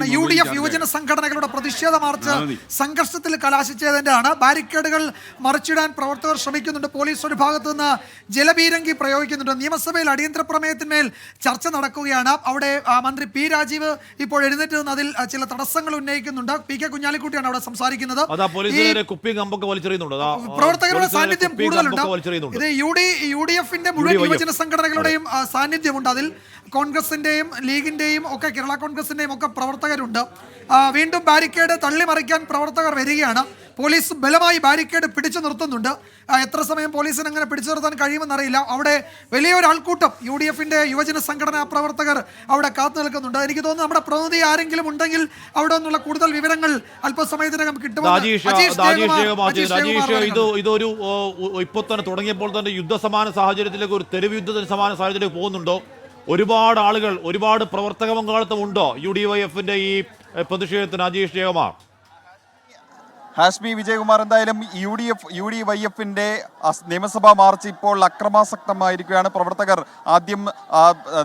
എന്താണ് U D F യുവജന സംഘടനകളുടെ പ്രതിഷേധ മാർച്ച്. സംഘർഷത്തിൽ കലാശിച്ചതിന്റെയാണ് ബാരിക്കേഡുകൾ മറിച്ചിടാൻ പ്രവർത്തകർ ശ്രമിക്കുന്നുണ്ട്. പോലീസ് ഒരു ഭാഗത്തു നിന്ന് ജലബീരങ്കി പ്രയോഗിക്കുന്നുണ്ട്. നിയമസഭയിൽ അടിയന്തര പ്രമേയത്തിന്മേൽ ചർച്ച നടക്കുകയാണ്. അവിടെ മന്ത്രി പി രാജീവ് ഇപ്പോൾ എഴുന്നേറ്റ് നിന്ന് അതിൽ ചില തടസ്സങ്ങൾ ഉന്നയിക്കുന്നുണ്ട്. പി കെ കുഞ്ഞാലിക്കുട്ടിയാണ് അവിടെ സംസാരിക്കുന്നത്. പ്രവർത്തകരുടെ സാന്നിധ്യം കൂടുതലുണ്ട്. ഇത് യു ഡി യു ഡി എഫിന്റെ മുഴുവൻ യുവജന സംഘടനകളുടെയും സാന്നിധ്യമുണ്ട് അതിൽ. കോൺഗ്രസിന്റെയും ലീഗിന്റെയും ഒക്കെ കേരള കോൺഗ്രസിന്റെയും ഒക്കെ പ്രവർത്തകരുണ്ട്. വീണ്ടും ബാരിക്കേഡ് തള്ളിമറിക്കാൻ പ്രവർത്തകർ വരികയാണ്. പോലീസ് ബലമായി ബാരിക്കേഡ് പിടിച്ചു നിർത്തുന്നുണ്ട്. എത്ര സമയം പോലീസിന് അങ്ങനെ പിടിച്ചു നിർത്താൻ കഴിയുമെന്നറിയില്ല. അവിടെ വലിയൊരു ആൾക്കൂട്ടം യു ഡി എഫിന്റെ യുവജന സംഘടനാ പ്രവർത്തകർ അവിടെ കാത്തു നിൽക്കുന്നുണ്ട്. എനിക്ക് തോന്നുന്നു നമ്മുടെ പ്രതിനിധി ആരെങ്കിലും ഉണ്ടെങ്കിൽ അവിടെ നിന്നുള്ള കൂടുതൽ വിവരങ്ങൾ അല്പസമയത്തിനകം കിട്ടും ഇതൊരു ഇപ്പോൾ ഇപ്പൊ തന്നെ തുടങ്ങിയപ്പോൾ തന്നെ യുദ്ധസമാന സാഹചര്യത്തിലേക്ക് ഒരു തെരുവ് യുദ്ധത്തിന് സമാന സാഹചര്യത്തിലേക്ക് പോകുന്നുണ്ടോ? ഒരുപാട് ആളുകൾ ഒരുപാട് പ്രവർത്തക പങ്കാളിത്തം ഉണ്ടോ യു ഡി വൈ എഫിന്റെ ഈ പ്രതിഷേധത്തിന് അജീഷ് ജയകുമാർ ഹാഷ്മി വിജയകുമാർ എന്തായാലും U D F U D Y എഫിന്റെ നിയമസഭാ മാർച്ച് ഇപ്പോൾ അക്രമാസക്തമായിരിക്കുകയാണ്. പ്രവർത്തകർ ആദ്യം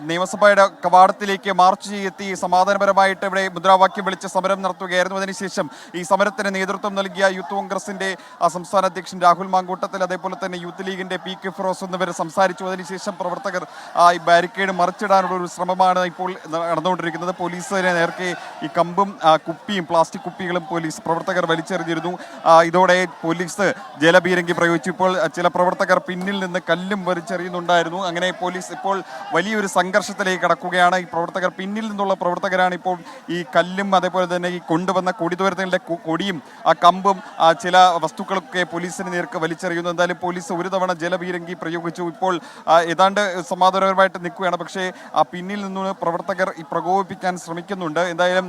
നിയമസഭയുടെ കവാടത്തിലേക്ക് മാർച്ച് ചെയ്തെത്തി. സമാധാനപരമായിട്ട് ഇവിടെ മുദ്രാവാക്യം വിളിച്ച് സമരം നടത്തുകയായിരുന്നു. അതിനുശേഷം ഈ സമരത്തിന് നേതൃത്വം നൽകിയ യൂത്ത് കോൺഗ്രസിന്റെ സംസ്ഥാന അധ്യക്ഷൻ രാഹുൽ മാങ്കൂട്ടത്തിൽ അതേപോലെ തന്നെ യൂത്ത് ലീഗിന്റെ പി കെ ഫിറോസ് എന്നിവർ സംസാരിച്ചു. അതിനുശേഷം പ്രവർത്തകർ ഈ ബാരിക്കേഡ് മറിച്ചിടാനുള്ള ഒരു ശ്രമമാണ് ഇപ്പോൾ നടന്നുകൊണ്ടിരിക്കുന്നത്. പോലീസിനെ നേർക്ക് ഈ കമ്പും കുപ്പിയും പ്ലാസ്റ്റിക് കുപ്പികളും പോലീസ് പ്രവർത്തകർ വലിച്ചെറിഞ്ഞിരുന്നു. ആ, ഇതോടെ പോലീസ് ജലപീരങ്കി പ്രയോഗിച്ചു. ഇപ്പോൾ ചില പ്രവർത്തകർ പിന്നിൽ നിന്ന് കല്ലും വലിച്ചെറിയുന്നുണ്ടായിരുന്നു അങ്ങനെ പോലീസ് ഇപ്പോൾ വലിയൊരു സംഘർഷത്തിലേക്ക് കടക്കുകയാണ്. ഈ പ്രവർത്തകർ പിന്നിൽ നിന്നുള്ള പ്രവർത്തകരാണ് ഇപ്പോൾ ഈ കല്ലും അതേപോലെ തന്നെ ഈ കൊണ്ടുവന്ന കൊടിതുരത്തിന്റെ കൊടിയും ആ കമ്പും ആ ചില വസ്തുക്കളൊക്കെ പോലീസിന് നേർക്ക് വലിച്ചെറിയുന്നു. എന്തായാലും പോലീസ് ഒരു തവണ ജലപീരങ്കി പ്രയോഗിച്ചു. ഇപ്പോൾ ഏതാണ്ട് സമാധാനപരമായിട്ട് നിൽക്കുകയാണ്. പക്ഷേ ആ പിന്നിൽ നിന്ന് പ്രവർത്തകർ പ്രകോപിപ്പിക്കാൻ ശ്രമിക്കുന്നുണ്ട്. എന്തായാലും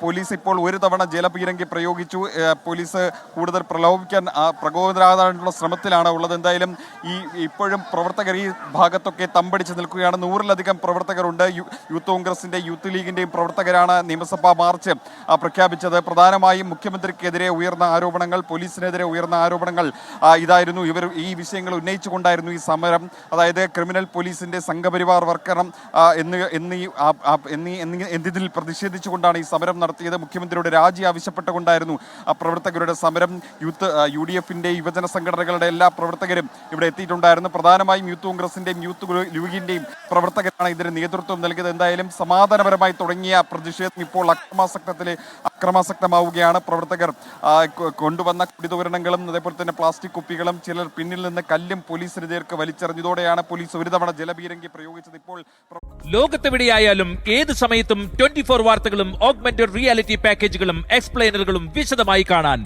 പോലീസ് ഇപ്പോൾ ഒരു തവണ ജലപീരങ്കി പ്രയോഗിച്ചു. ഏ, പോലീസ് കൂടുതൽ പ്രലോഭിക്കാൻ പ്രകോപിതരാകാനുള്ള ശ്രമത്തിലാണ് ഉള്ളത്. എന്തായാലും ഈ ഇപ്പോഴും പ്രവർത്തകർ ഈ ഭാഗത്തൊക്കെ തമ്പടിച്ച് നിൽക്കുകയാണ്. നൂറിലധികം പ്രവർത്തകരുണ്ട്. യൂത്ത് കോൺഗ്രസിന്റെ യൂത്ത് ലീഗിന്റെയും പ്രവർത്തകരാണ് നിയമസഭാ മാർച്ച് പ്രഖ്യാപിച്ചത്. പ്രധാനമായും മുഖ്യമന്ത്രിക്കെതിരെ ഉയർന്ന ആരോപണങ്ങൾ പോലീസിനെതിരെ ഉയർന്ന ആരോപണങ്ങൾ ഇതായിരുന്നു. ഇവർ ഈ വിഷയങ്ങൾ ഉന്നയിച്ചുകൊണ്ടായിരുന്നു ഈ സമരം. അതായത് ക്രിമിനൽ പോലീസിന്റെ സംഘപരിവാർ വർക്കണം എന്ന് എന്നീ എന്നീ എന്തിൽ പ്രതിഷേധിച്ചുകൊണ്ടാണ് ഈ സമരം നടത്തിയത്. മുഖ്യമന്ത്രിയുടെ രാജി ആവശ്യപ്പെട്ടുകൊണ്ടായിരുന്നു ആ പ്രവർത്തകരുടെ സമരം യൂത്ത് യു ഡി എഫിന്റെ യുവജന സംഘടനകളുടെ എല്ലാ പ്രവർത്തകരും ഇവിടെ എത്തിയിട്ടുണ്ടായിരുന്നു. പ്രധാനമായും യൂത്ത് കോൺഗ്രസിന്റെയും യൂത്ത് ലീഗിന്റെയും പ്രവർത്തകരാണ് ഇതിന് നേതൃത്വം നൽകിയത്. എന്തായാലും സമാധാനപരമായി തുടങ്ങിയ പ്രതിഷേധം ഇപ്പോൾ അക്രമാസക്തത്തിലെ അക്രമാസക്തമാവുകയാണ്. പ്രവർത്തകർ കൊണ്ടുവന്ന കുടിതോരണങ്ങളും അതേപോലെ തന്നെ പ്ലാസ്റ്റിക് കുപ്പികളും ചിലർ പിന്നിൽ നിന്ന് കല്ലും പോലീസിന് നേർക്ക് വലിച്ചെറിഞ്ഞതോടെയാണ് പോലീസ് ഒരു തവണ ജലപീരങ്കി പ്രയോഗിച്ചത്. ഇപ്പോൾ ലോകത്തെവിടെയായാലും ഏത് സമയത്തും ട്വന്റി ഫോർ വാർത്തകളും ഓഗ്മെന്റഡ് റിയാലിറ്റി പാക്കേജുകളും എക്സ്പ്ലെയിനറുകളും വിശദമായി കാണാൻ